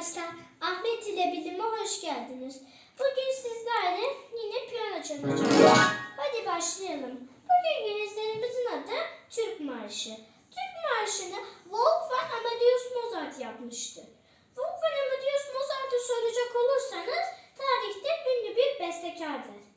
arkadaşlar. Ahmet ile bilime hoş geldiniz. Bugün sizlerle yine piyano çalacağız. Hadi başlayalım. Bugün gösterimizin adı Türk Marşı. Türk Marşı'nı Wolfgang Amadeus Mozart yapmıştı. Wolfgang Amadeus Mozart'ı soracak olursanız tarihte ünlü bir bestekardır.